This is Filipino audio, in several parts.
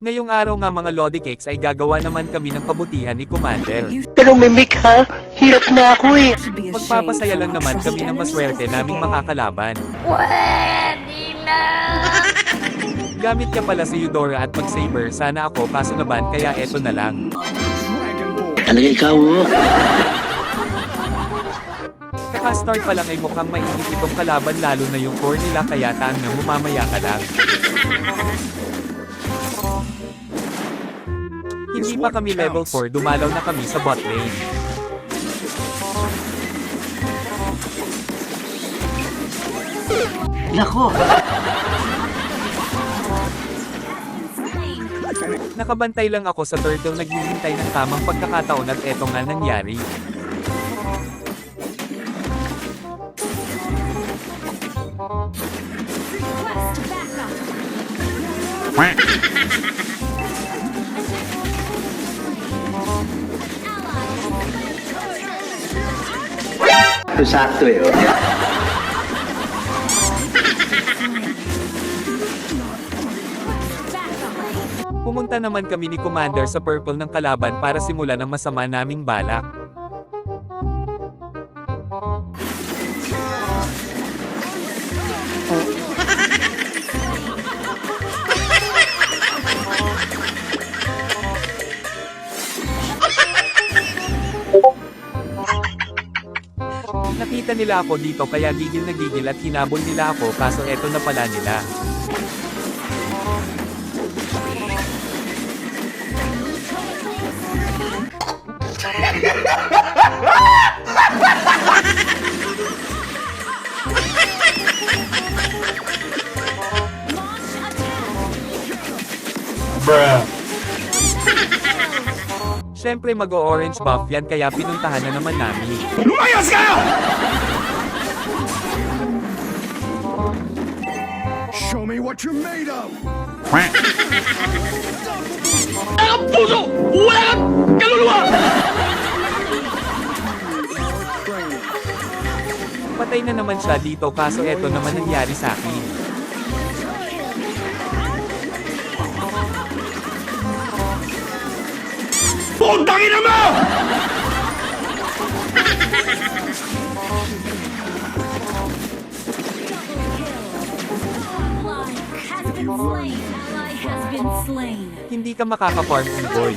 Ngayong araw nga mga Lodi Cakes ay gagawa naman kami ng kabutihan ni Commander. Pero mimik ha, hirap na ako eh. Magpapasaya lang naman kami ng maswerte naming makakalaban. Pwede na! Gamit ka pala si Eudora at mag-saber, sana ako kaso naban kaya eto na lang. Talaga ikaw oh. Kaka-start pa lang ay mukhang mainit itong kalaban lalo na yung core nila kaya taang na mamaya ka lang. Hindi pa kami level 4 dumalaw na kami sa bot lane. Nako, Nakabantay lang ako sa turtle naghihintay ng tamang pagkakataon at eto nga nangyari. ito sakto eh. Oh. Pumunta naman kami ni Commander sa purple ng kalaban para simulan ang masama naming balak. Nakita nila ako dito kaya gigil na gigil at hinabol nila ako kaso eto na pala nila. Siyempre mag-orange buff yan kaya pinuntahan na naman namin. Show me what you're made of! Patay na naman siya dito kaso eto naman nangyari sa akin. Puntangin na mo! Has been slain. Ally has been slain. Hindi ka makaka-farm boy.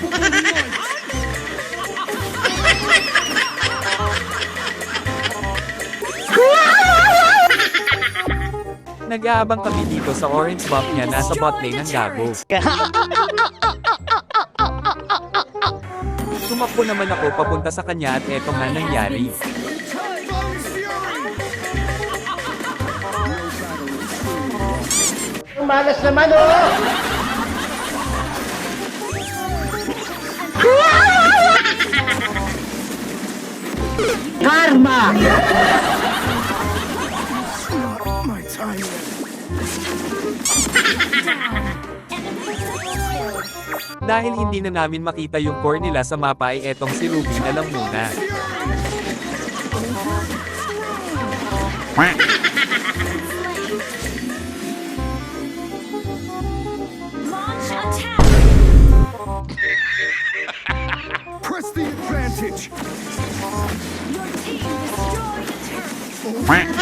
Nag-aabang kami dito sa orange buff niya nasa bot lane ng gago. Sumakbo naman ako papunta sa kanya at eto nga nangyari. Malas naman oh. Karma! My time. Dahil hindi na namin makita yung core nila sa mapa ay etong si Ruby na lang muna. Press the advantage! Your team destroyed a turret.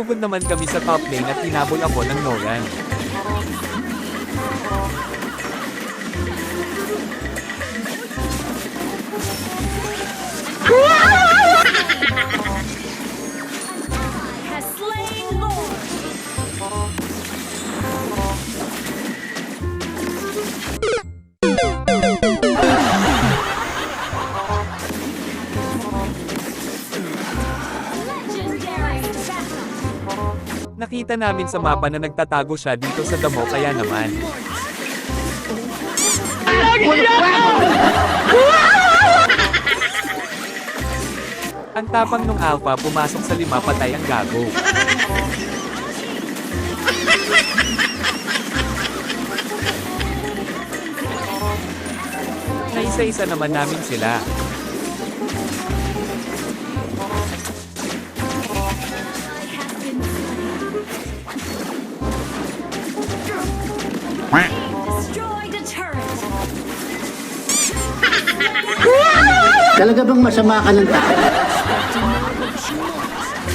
Sumugod naman kami sa top lane at hinabol ako ng Nolan. Nakita namin sa mapa na nagtatago siya dito sa damo kaya naman. Ang tapang nung alpha pumasok sa lima patay ang gago. Naisa-isa naman namin sila. Talaga bang masama ka ng tao?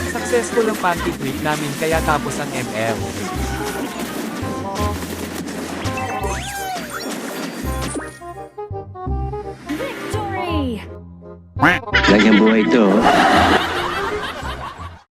Successful ang panty trip namin kaya tapos ang ML. Victory! Ganyan buhay ito. oh.